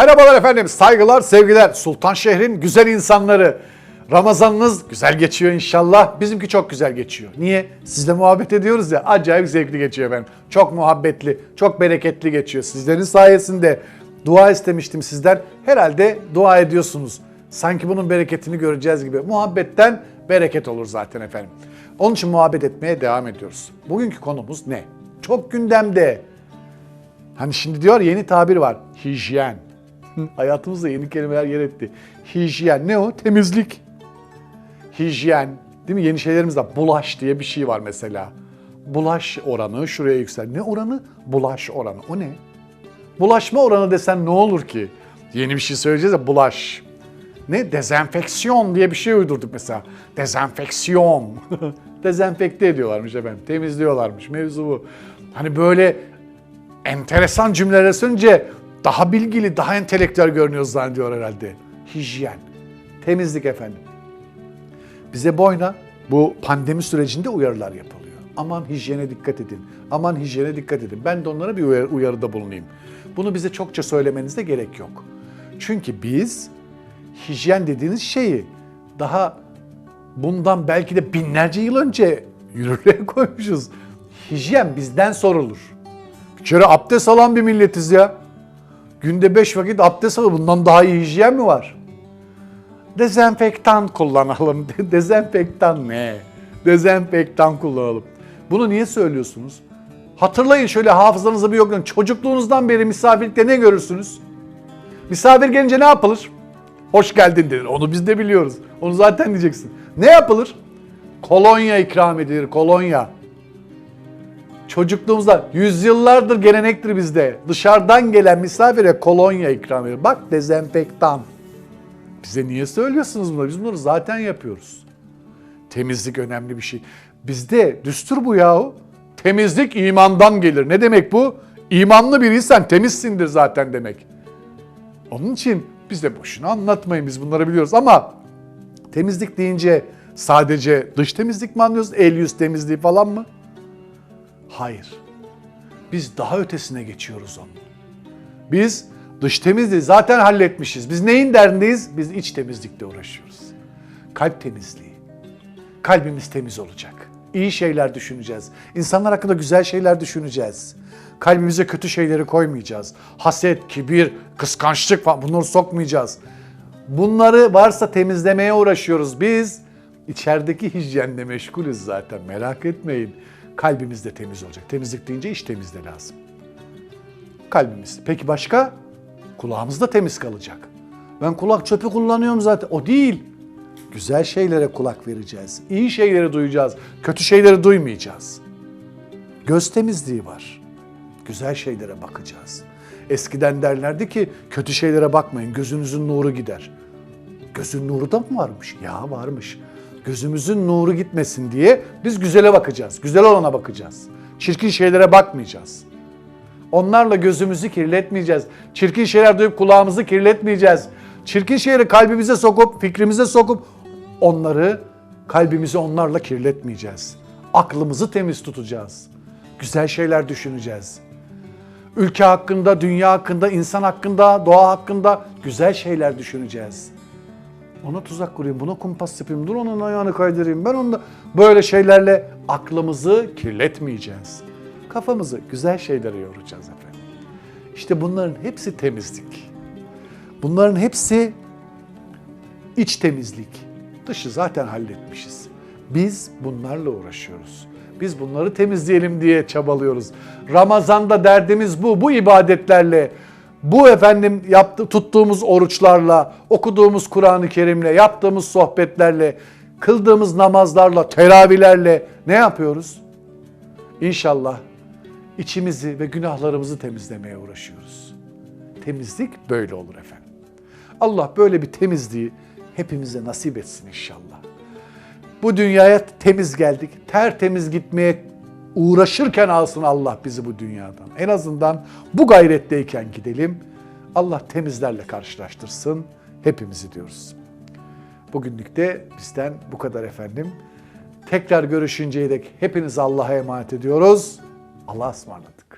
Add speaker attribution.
Speaker 1: Merhabalar efendim, saygılar, sevgiler. Sultan şehrin güzel insanları. Ramazanınız güzel geçiyor inşallah. Bizimki çok güzel geçiyor. Niye? Sizle muhabbet ediyoruz ya. Acayip zevkli geçiyor efendim. Çok muhabbetli, çok bereketli geçiyor. Sizlerin sayesinde dua istemiştim sizden. Herhalde dua ediyorsunuz. Sanki bunun bereketini göreceğiz gibi. Muhabbetten bereket olur zaten efendim. Onun için muhabbet etmeye devam ediyoruz. Bugünkü konumuz ne? Çok gündemde. Hani şimdi diyor yeni tabir var. Hijyen. Hayatımızda yeni kelimeler yer etti. Hijyen ne o? Temizlik. Hijyen. Değil mi? Yeni şeylerimiz var. Bulaş diye bir şey var mesela. Bulaş oranı şuraya yüksel. Ne oranı? Bulaş oranı. O ne? Bulaşma oranı desen ne olur ki? Yeni bir şey söyleyeceğiz ya bulaş. Ne? Dezenfeksiyon diye bir şey uydurduk mesela. Dezenfeksiyon. Dezenfekte ediyorlarmış efendim. Temizliyorlarmış. Mevzu bu. Hani böyle enteresan cümleler söyleyince daha bilgili, daha entelektüel görünüyoruz zannediyor herhalde. Hijyen. Temizlik efendim. Bize boyuna bu pandemi sürecinde uyarılar yapılıyor. Aman hijyene dikkat edin. Aman hijyene dikkat edin. Ben de onlara bir uyarı, uyarıda bulunayım. Bunu bize çokça söylemenize gerek yok. Çünkü biz hijyen dediğiniz şeyi daha bundan belki de binlerce yıl önce yürürlüğe koymuşuz. Hijyen bizden sorulur. Bir kere abdest alan bir milletiz ya. Günde beş vakit abdest alır. Bundan daha iyi hijyen mi var? Dezenfektan kullanalım. Dezenfektan ne? Dezenfektan kullanalım. Bunu niye söylüyorsunuz? Hatırlayın şöyle hafızanızı bir yoklayın. Çocukluğunuzdan beri misafirlikte ne görürsünüz? Misafir gelince ne yapılır? Hoş geldin denir. Onu biz de biliyoruz. Onu zaten diyeceksin. Ne yapılır? Kolonya ikram edilir. Kolonya. Çocukluğumuzda yüzyıllardır gelenektir bizde. Dışarıdan gelen misafire kolonya ikram edilir. Bak dezenfektan. Bize niye söylüyorsunuz bunu? Biz bunları zaten yapıyoruz. Temizlik önemli bir şey. Bizde düstur bu yahu. Temizlik imandan gelir. Ne demek bu? İmanlı biriysen temizsindir zaten demek. Onun için biz de boşuna anlatmayın biz bunları biliyoruz ama temizlik deyince sadece dış temizlik mi anlıyoruz? El yüz temizliği falan mı? Hayır. Biz daha ötesine geçiyoruz onun. Biz dış temizliği zaten halletmişiz. Biz neyin derdindeyiz? Biz iç temizlikle uğraşıyoruz. Kalp temizliği. Kalbimiz temiz olacak. İyi şeyler düşüneceğiz. İnsanlar hakkında güzel şeyler düşüneceğiz. Kalbimize kötü şeyleri koymayacağız. Haset, kibir, kıskançlık falan bunları sokmayacağız. Bunları varsa temizlemeye uğraşıyoruz. Biz içerideki hijyenle meşgulüz zaten merak etmeyin. Kalbimiz de temiz olacak. Temizlik deyince iş temiz de lazım. Kalbimiz. Peki başka? Kulağımız da temiz kalacak. Ben kulak çöpü kullanıyorum zaten. O değil. Güzel şeylere kulak vereceğiz. İyi şeyleri duyacağız. Kötü şeyleri duymayacağız. Göz temizliği var. Güzel şeylere bakacağız. Eskiden derlerdi ki kötü şeylere bakmayın gözünüzün nuru gider. Gözün nuru da mı varmış? Ya varmış. Gözümüzün nuru gitmesin diye biz güzele bakacağız. Güzel olana bakacağız. Çirkin şeylere bakmayacağız. Onlarla gözümüzü kirletmeyeceğiz. Çirkin şeyler duyup kulağımızı kirletmeyeceğiz. Çirkin şeyleri kalbimize sokup, fikrimize sokup onları, kalbimizi onlarla kirletmeyeceğiz. Aklımızı temiz tutacağız. Güzel şeyler düşüneceğiz. Ülke hakkında, dünya hakkında, insan hakkında, doğa hakkında güzel şeyler düşüneceğiz. Ona tuzak kurayım, buna kumpas yapayım, dur onun ayağını kaydırayım. Ben onda böyle şeylerle aklımızı kirletmeyeceğiz. Kafamızı güzel şeylere yoracağız efendim. İşte bunların hepsi temizlik. Bunların hepsi iç temizlik. Dışı zaten halletmişiz. Biz bunlarla uğraşıyoruz. Biz bunları temizleyelim diye çabalıyoruz. Ramazanda derdimiz bu, bu ibadetlerle, bu efendim yaptı, tuttuğumuz oruçlarla, okuduğumuz Kur'an-ı Kerim'le, yaptığımız sohbetlerle, kıldığımız namazlarla, teravihlerle ne yapıyoruz? İnşallah içimizi ve günahlarımızı temizlemeye uğraşıyoruz. Temizlik böyle olur efendim. Allah böyle bir temizliği hepimize nasip etsin inşallah. Bu dünyaya temiz geldik. Tertemiz gitmeye uğraşırken alsın Allah bizi bu dünyadan. En azından bu gayretteyken gidelim. Allah temizlerle karşılaştırsın hepimizi diyoruz. Bugünlük de bizden bu kadar efendim. Tekrar görüşünceye dek hepinizi Allah'a emanet ediyoruz. Allah'a ısmarladık.